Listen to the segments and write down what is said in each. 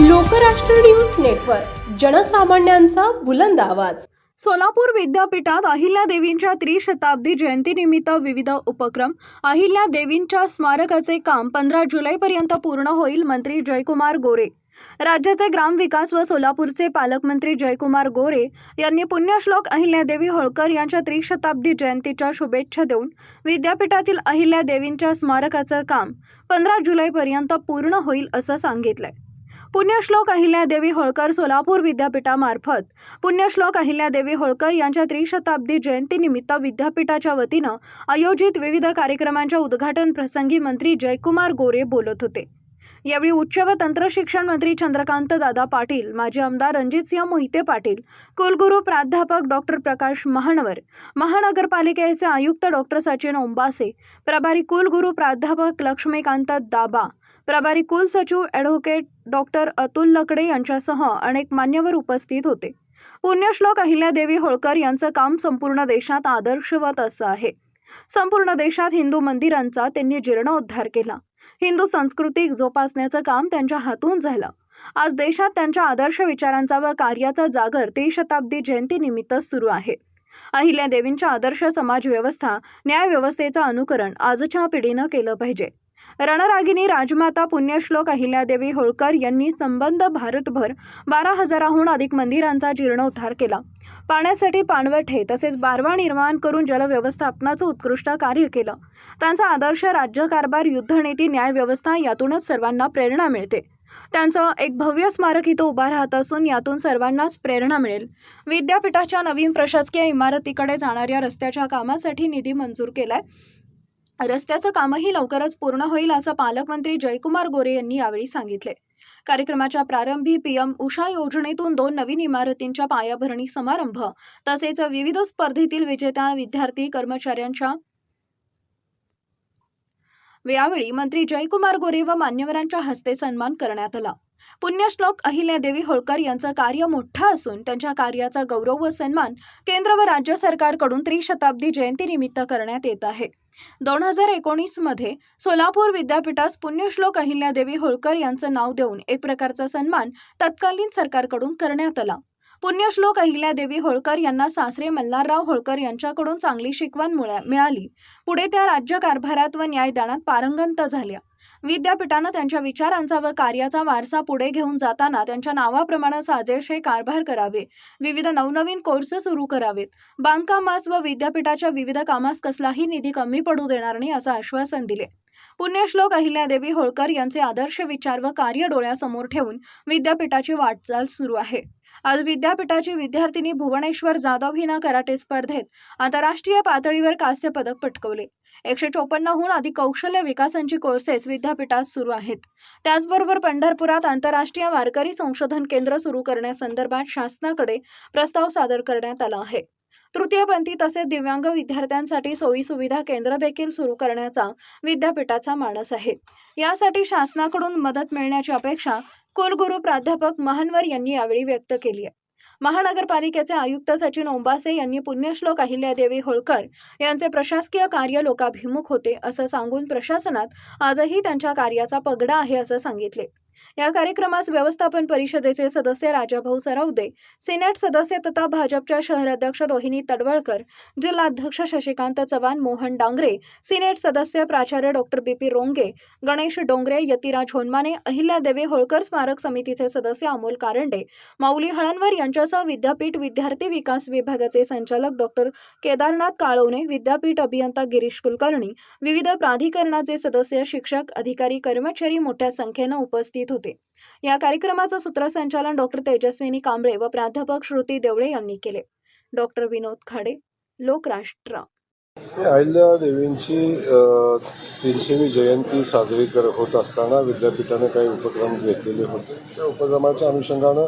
Lokrashtra news network जनसामान्यांचा बुलंद आवाज. सोलापूर विद्यापीठात अहिल्या देवींच्या त्रिशताब्दी जयंतीनिमित्त विविध उपक्रम. अहिल्या देवींच्या स्मारकाचे काम पंधरा जुलैपर्यंत पूर्ण होईल मंत्री जयकुमार गोरे. राज्याचे ग्रामविकास व सोलापूरचे पालकमंत्री जयकुमार गोरे यांनी पुण्यश्लोक अहिल्यादेवी होळकर यांच्या त्रिशताब्दी जयंतीच्या शुभेच्छा देऊन विद्यापीठातील अहिल्या देवींच्या स्मारकाचं काम पंधरा जुलैपर्यंत पूर्ण होईल असं सांगितलंय. पुण्यश्लोक अहिल्यादेवी होळकर सोलापूर विद्यापीठामार्फत. पुण्यश्लोक अहिल्यादेवी होळकर यांच्या त्रिशताब्दी जयंतीनिमित्त विद्यापीठाच्या वतीनं आयोजित विविध कार्यक्रमांच्या उद्घाटन प्रसंगी मंत्री जयकुमार गोरे बोलत होते. यावेळी उच्च व तंत्रशिक्षण मंत्री चंद्रकांत दादा पाटील माजी आमदार रणजितसिंह मोहिते पाटील कुलगुरू प्राध्यापक डॉक्टर प्रकाश महानवर महानगरपालिकेचे आयुक्त डॉक्टर सचिन ओंबासे प्रभारी कुलगुरू प्राध्यापक लक्ष्मीकांत दाबा प्रभारी कुलसचिव ॲडव्होकेट डॉक्टर अतुल लकडे यांच्यासह अनेक मान्यवर उपस्थित होते. पुण्यश्लोक अहिल्यादेवी होळकर यांचं काम संपूर्ण देशात आदर्शवत असं आहे. संपूर्ण देशात हिंदू मंदिरांचा त्यांनी जीर्णोद्धार केला. हिंदू संस्कृती जोपासण्याचं काम त्यांच्या हातून झालं. आज देशात त्यांच्या आदर्श विचारांचा व कार्याचा जागर त्रिशताब्दी जयंतीनिमित्त सुरू आहे. अहिल्या देवींच्या आदर्श समाज व्यवस्था न्यायव्यवस्थेचं अनुकरण आजच्या पिढीनं केलं पाहिजे. रणरागिनी राजमाता पुण्यश्लोक अहिल्यादेवी होळकर यांनी संबंध भारतभर बारा हजाराहून अधिक मंदिरांचा जीर्णोद्धार केला. पाण्यासाठी पाणवठे तसेच बारवा निर्माण करून जलव्यवस्थापनाचं उत्कृष्ट कार्य केलं. त्यांचा आदर्श राज्यकारभार युद्धनीती न्यायव्यवस्था यातूनच सर्वांना प्रेरणा मिळते. त्यांचं एक भव्य स्मारक इथं उभा राहत असून यातून सर्वांनाच प्रेरणा मिळेल. विद्यापीठाच्या नवीन प्रशासकीय इमारतीकडे जाणाऱ्या रस्त्याच्या कामासाठी निधी मंजूर केलाय. रस्त्याचं कामही लवकरच पूर्ण होईल असं पालकमंत्री जयकुमार गोरे यांनी यावेळी सांगितले. कार्यक्रमाच्या प्रारंभी पीएम उषा योजनेतून दोन नवीन इमारतींच्या पायाभरणी समारंभ तसेच विविध स्पर्धेतील विजेत्या विद्यार्थी कर्मचाऱ्यांच्या यावेळी मंत्री जयकुमार गोरे व मान्यवरांच्या हस्ते सन्मान करण्यात आला. पुण्यश्लोक अहिल्यादेवी होळकर यांचं कार्य मोठं असून त्यांच्या कार्याचा गौरव व सन्मान केंद्र व राज्य सरकारकडून त्रिशताब्दी जयंतीनिमित्त करण्यात येत आहे. दोन हजार एकोणीसमध्ये सोलापूर विद्यापीठास पुण्यश्लोक अहिल्यादेवी होळकर यांचं नाव देऊन एक प्रकारचा सन्मान तत्कालीन सरकारकडून करण्यात आला. पुण्यश्लोक अहिल्यादेवी होळकर यांना सासरे मल्हारराव होळकर यांच्याकडून चांगली शिकवण मुळा- मिळाली. पुढे त्या राज्य कारभारात व न्यायदानात पारंगंत झाल्या. विद्यापीठानं त्यांच्या विचारांचा व कार्याचा वारसा पुढे घेऊन जाताना त्यांच्या नावाप्रमाणे हे कारभार करावे. विविध नवनवीन कोर्स सुरू करावेत. बांधकामास व विद्यापीठाच्या विविध कामास कसलाही निधी कमी पडू देणार नाही असं आश्वासन दिले. पुण्यश्लोक अहिल्यादेवी होळकर यांचे आदर्श विचार व कार्य डोळ्यासमोर ठेवून विद्यापीठाची वाटचाल सुरू आहे. आज विद्यापीठाची विद्यार्थिनी भुवनेश्वर जाधव हिनं कराटे स्पर्धेत आंतरराष्ट्रीय पातळीवर कांस्य पदक पटकवले. एकशे चोपन्नहून अधिक कौशल्य विकासांची कोर्सेस विद्यापीठात सुरू आहेत. त्याचबरोबर पंढरपुरात आंतरराष्ट्रीय वारकरी संशोधन केंद्र सुरू करण्यासंदर्भात शासनाकडे प्रस्ताव सादर करण्यात आला आहे. तृतीयपंथी तसेच दिव्यांग विद्यार्थ्यांसाठी सोयीसुविधा केंद्र देखील सुरू करण्याचा विद्यापीठाचा मानस आहे. यासाठी शासनाकडून मदत मिळण्याची अपेक्षा कुलगुरू प्राध्यापक महानवर यांनी यावेळी व्यक्त केली आहे. महानगरपालिकेचे आयुक्त सचिन ओंबासे यांनी पुण्यश्लोक अहिल्यादेवी होळकर यांचे प्रशासकीय कार्य लोकाभिमुख होते असं सांगून प्रशासनात आजही त्यांच्या कार्याचा पगडा आहे असं सांगितले. या कार्यक्रमास व्यवस्थापन परिषदेचे सदस्य राजाभाऊ सरावदे सिनेट सदस्य तथा भाजपच्या शहराध्यक्ष रोहिणी तडवळकर जिल्हाध्यक्ष शशिकांत चव्हाण मोहन डांगरे सिनेट सदस्य प्राचार्य doctor B P Ronge Ganesh Dongre Yatiraj Honmane Ahilyadevi Holkar स्मारक समितीचे सदस्य अमोल कारंडे माऊली हळणवर यांच्यासह विद्यापीठ विद्यार्थी विकास विभागाचे संचालक डॉक्टर केदारनाथ काळवणे विद्यापीठ अभियंता गिरीश कुलकर्णी विविध प्राधिकरणाचे सदस्य शिक्षक अधिकारी कर्मचारी मोठ्या संख्येनं उपस्थित होते. या कार्यक्रमाचं सूत्रसंचालन डॉक्टर तेजस्विनी कांबळे व प्राध्यापक श्रुती देवळे यांनी केले. डॉक्टर विनोद खाडे लोकराष्ट्र. अहिल्या देवींची तीनशेवी जयंती साजरी कर होत असताना विद्यापीठानं काही उपक्रम घेतलेले होते. त्या उपक्रमाच्या अनुषंगानं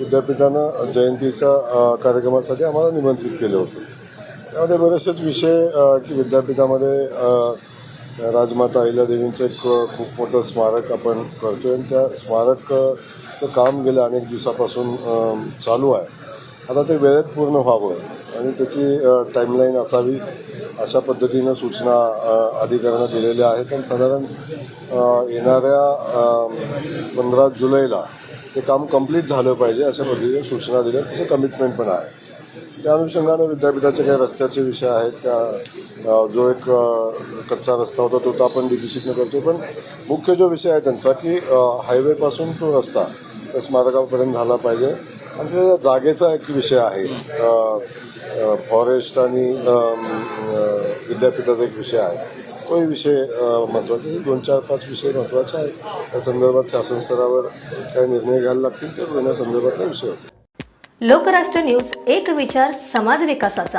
विद्यापीठानं जयंतीच्या कार्यक्रमासाठी आम्हाला निमंत्रित केले होते. त्यामध्ये बरेचसेच विषय की विद्यापीठामध्ये राजमाता अहिल्यादेवींचं एक खूप मोठं स्मारक आपण करतो आहे आणि त्या स्मारकचं काम गेल्या अनेक दिवसापासून चालू आहे. आता ते वेळेत पूर्ण व्हावं आणि त्याची टाईमलाईन असावी अशा पद्धतीनं सूचना अधिकाऱ्यांना दिलेल्या आहेत. आणि साधारण येणाऱ्या पंधरा जुलैला ते काम कंप्लीट झालं पाहिजे अशा पद्धतीने सूचना दिल्या. तसं कमिटमेंट पण आहे. त्या अनुषंगानं विद्यापीठाचे काही रस्त्याचे विषय आहेत त्या जो एक कच्चा रस्ता होता तो तर आपण डीपीसीतनं करतो पण मुख्य जो विषय आहे त्यांचा की हायवेपासून तो रस्ता त्या स्मारकापर्यंत झाला पाहिजे. आणि त्या जागेचा एक विषय आहे. फॉरेस्ट आणि विद्यापीठाचा एक विषय आहे. तोही विषय महत्त्वाचे दोन चार पाच विषय महत्त्वाचे आहेत. त्या संदर्भात शासन स्तरावर काही निर्णय घ्यायला लागतील तर घेण्यासंदर्भातला विषय होता. लोकराष्ट्र न्यूज एक विचार समाज विकासाचा.